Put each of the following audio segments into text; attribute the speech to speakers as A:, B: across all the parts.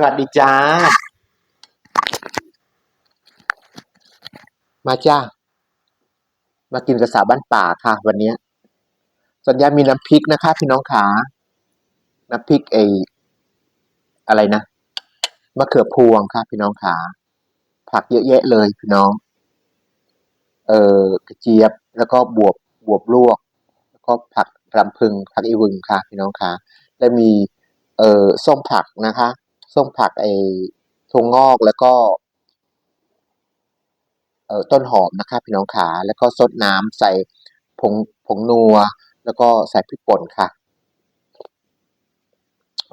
A: สวัสดีจ้า มาจ้า มากินกระสาบ้านป่าค่ะ วันนี้ สัญญามีน้ำพริกนะคะ พี่น้องขา น้ำพริกไออะไรนะ มะเขือพวงค่ะ พี่น้องขา ผักเยอะแยะเลยพี่น้อง เอ่อกระเจี๊ยบ แล้วก็บวบบวบลวก แล้วก็ผักรำพึง ผักอีวึงค่ะ พี่น้องขา และมี เอ่อส้มผักนะคะ ส้มผักไอ้ถั่วงอกแล้วก็เอ่อต้นหอมนะคะพี่น้องขา แล้วก็ซดน้ำใส่ผงผงนัว แล้วก็ใส่พริกป่นค่ะ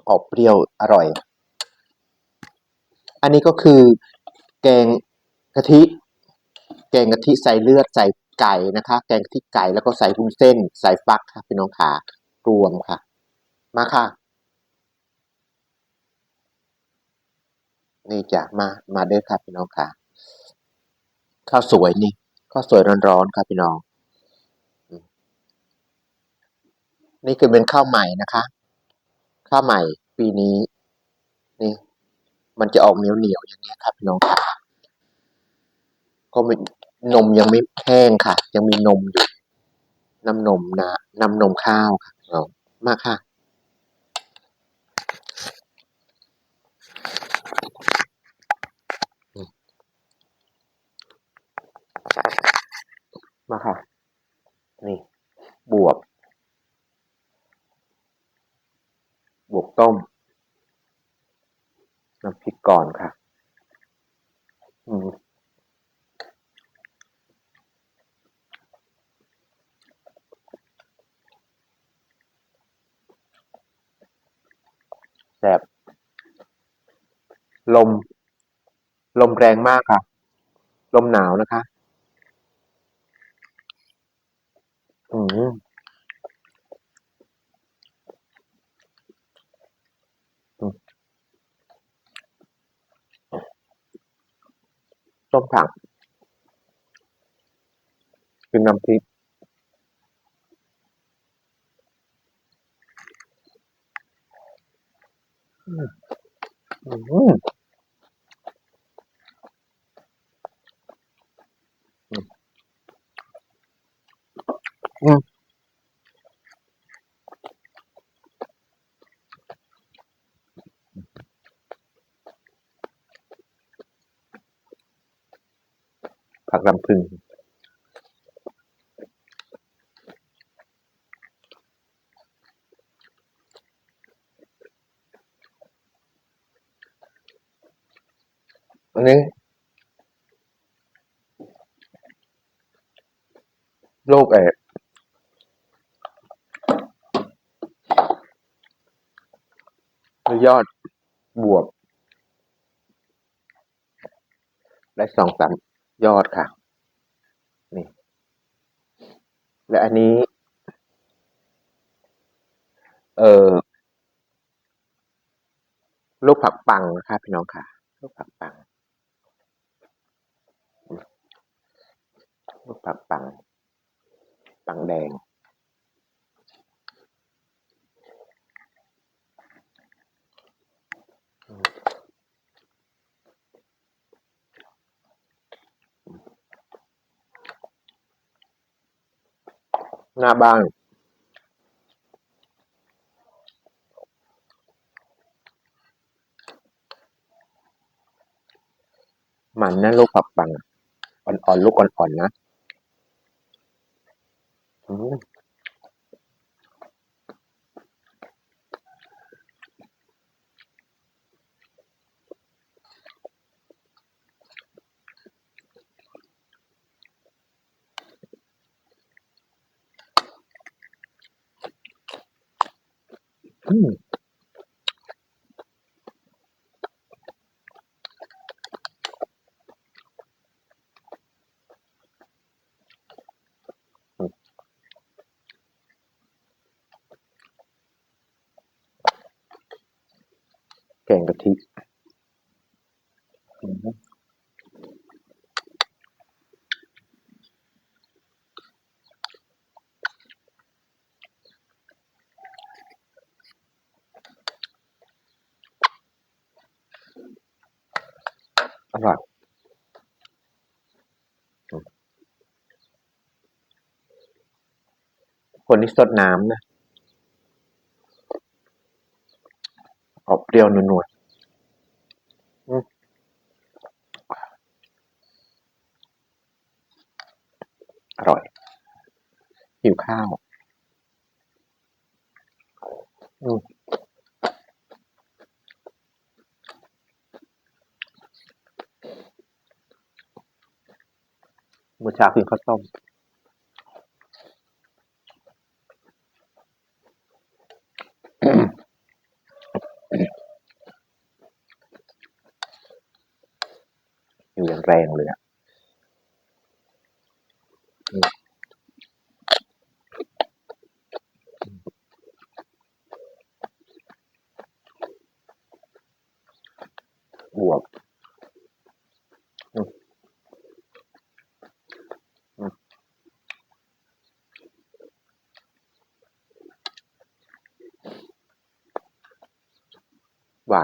A: ออกเปรี้ยวอร่อย อันนี้ก็คือแกงกะทิ แกงกะทิใส่เลือดใส่ไก่นะคะ แกงกะทิไก่แล้วก็ใส่วุ้นเส้น ใส่ฟักค่ะพี่น้องขารวมค่ะ มาค่ะ นี่จ้ะมามาเด้อครับพี่น้องค่ะข้าวสวยนี่ข้าวสวยร้อนๆครับพี่น้อง นี่คือเป็นข้าวใหม่นะคะข้าวใหม่ปีนี้นี่ มันจะออกเหนียวๆอย่างนี้ครับพี่น้องค่ะก็ม่นมยังไม่แห้งค่ะ ยังมีนมอยู่น้ำนมนะน้ำนมข้าวค่ะเอามาค่ะาค่ะนี่ บวบบวบต้มน้ำพริกก่อนค่ะ อืมแซบลม ลมแรงมากค่ะ ลมหนาวนะคะ อืมส้มผักกินน้ำพริกอืมอืมอืม ผักรำพึงอันนี้โรคเอดยอดบวบได้สองสาม ยอดค่ะ นี่ และอันนี้ เอ่อ ลูกผักปังนะคะพี่น้องค่ะ ลูกผักปัง ลูกผักปัง ปังแดง หน้าบ้านมันนะลูกผักปังอะอ่อนๆลูกอ่อนๆนะอืม อืมแกงกะทิ อร่อยคนที่สดน้ำนะออกเปรี้ยวนวๆอืมอร่อย หิวข้าว อืมเมื่อเช้ากินข้าวต้มอยู่อย่างแรงเลยอะบวบอืมอืม หวา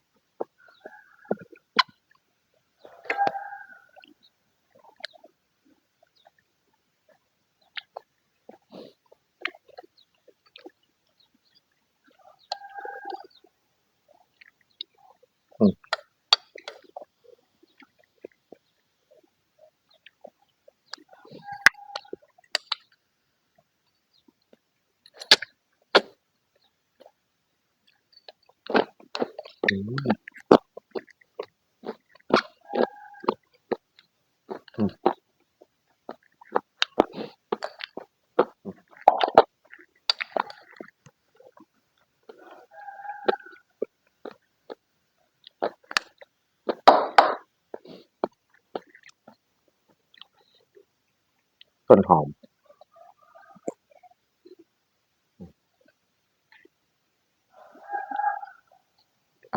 A: อืมอืมต้นหอม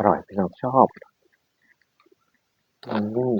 A: ร่อยพี่น้องชอบอืม